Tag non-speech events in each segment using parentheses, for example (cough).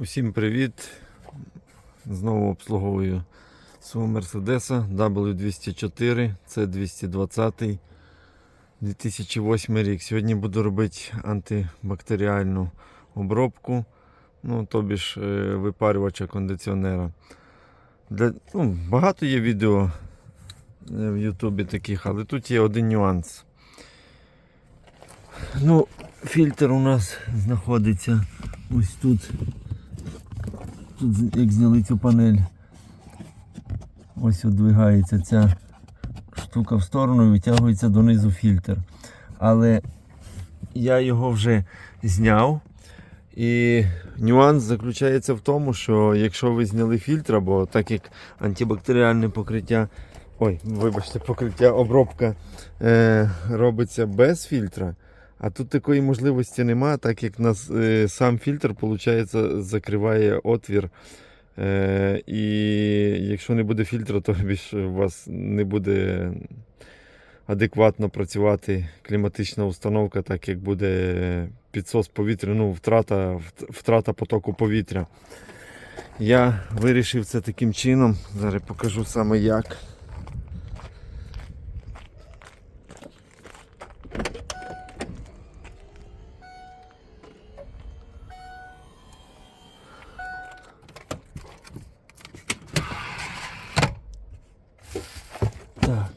Усім привіт! Знову обслуговую свого Мерседеса W204, це 220 2008 рік. Сьогодні буду робити антибактеріальну обробку, ну, тобі ж е, випарювача кондиціонера. Для, ну, багато є відео е, в Ютубі таких, але тут є один нюанс. Ну, фільтр у нас знаходиться ось тут. Тут як зняли цю панель, ось одвигається ця штука в сторону і витягується донизу фільтр. Але я його вже зняв. І нюанс заключається в тому, що якщо ви зняли фільтр, або так як антибактеріальне покриття, ой, вибачте, покриття, обробка е, робиться без фільтра, а тут такої можливості нема, так як нас е, сам фільтр виходить, закриває отвір. Е, і якщо не буде фільтру, то (laughs) більше у вас не буде адекватно працювати кліматична установка, так як буде підсос повітря, ну, втрата, втрата потоку повітря. Я вирішив це таким чином. Зараз покажу саме як. Так,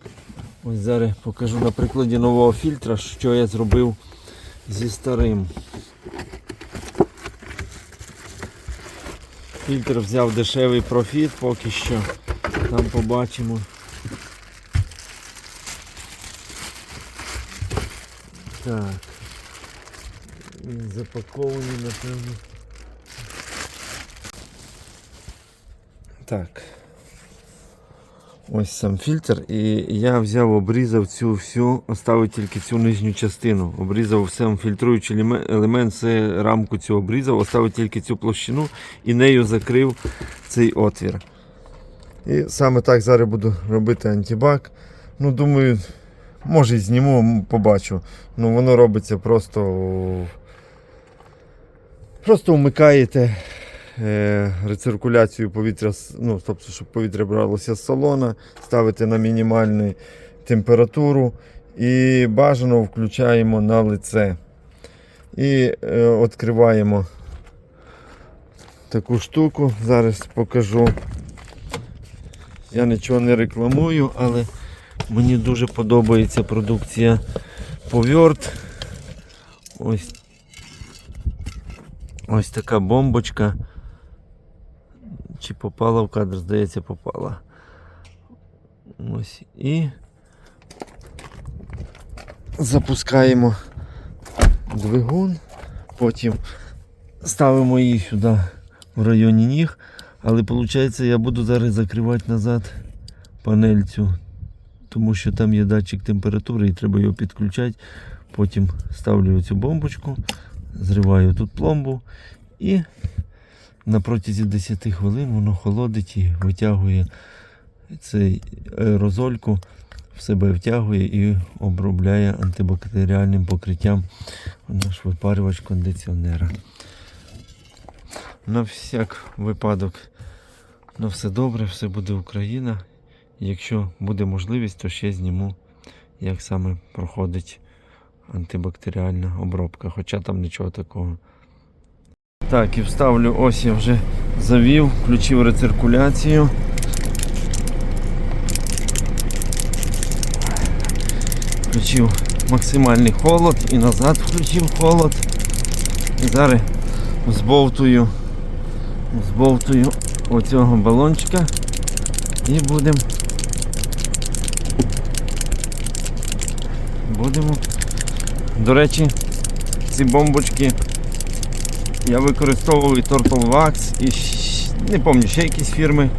ось зараз покажу на прикладі нового фільтра, що я зробив зі старим. Фільтр взяв дешевий профіт поки що. Там побачимо. Так. Він запакований, напевно. Так. Ось сам фільтр. І я взяв, обрізав цю всю, оставив тільки цю нижню частину. Обрізав сам фільтруючий елемент, все рамку цю обрізав, оставив тільки цю площину і нею закрив цей отвір. І саме так зараз буду робити антибак. Ну, думаю, може і зніму, побачу. Ну, воно робиться просто. Просто вмикаєте рециркуляцію повітря, ну, тобто, щоб повітря бралося з салона, ставите на мінімальну температуру і бажано включаємо на лице. І е, відкриваємо таку штуку. Зараз покажу. Я нічого не рекламую, але мені дуже подобається продукція Повьорт. Ось Ось така бомбочка. Чи попала в кадр? Здається, попала. Ось і запускаємо двигун, потім ставимо її сюди в районі ніг, але виходить, я буду зараз закривати назад панель цю, тому що там є датчик температури і треба його підключати. Потім ставлю цю бомбочку, зриваю тут пломбу і на протязі 10 хвилин воно холодить і витягує цей аерозольку, в себе втягує і обробляє антибактеріальним покриттям наш випарювач кондиціонера. На всяк випадок, на все добре, все буде Україна. Якщо буде можливість, то ще зніму, як саме проходить антибактеріальна обробка, хоча там нічого такого. Так, і вставлю, ось я вже завів, включив рециркуляцію. Включив максимальний холод і назад включив холод. І зараз збовтую, збовтую оцього балончика і будемо будемо. До речі, ці бомбочки я використовую Turtle Wax і не пам'ятаю ще якісь фірми.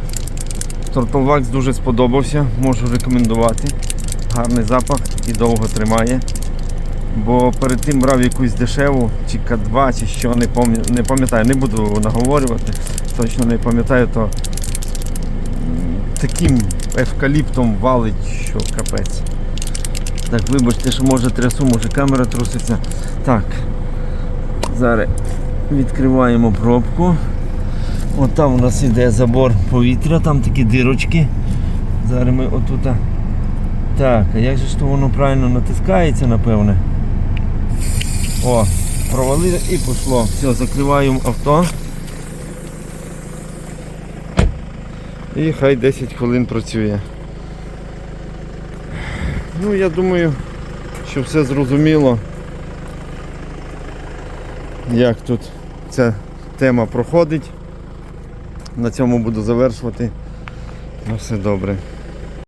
Turtle Wax дуже сподобався, можу рекомендувати. Гарний запах і довго тримає. Бо перед тим брав якусь дешеву, чи К2, чи що, не пам'ятаю, не, буду наговорювати, точно не пам'ятаю, то таким евкаліптом валить, що капець. Так, вибачте, що може трясу, може камера труситься. Так, зараз відкриваємо пробку. От там у нас іде забор повітря, там такі дирочки. Зараз ми отут. Так, а як же ж то воно правильно натискається, напевне? О, провалили і пішло. Все, закриваємо авто. І хай 10 хвилин працює. Ну, я думаю, що все зрозуміло, як тут ця тема проходить. На цьому буду завершувати. На все добре.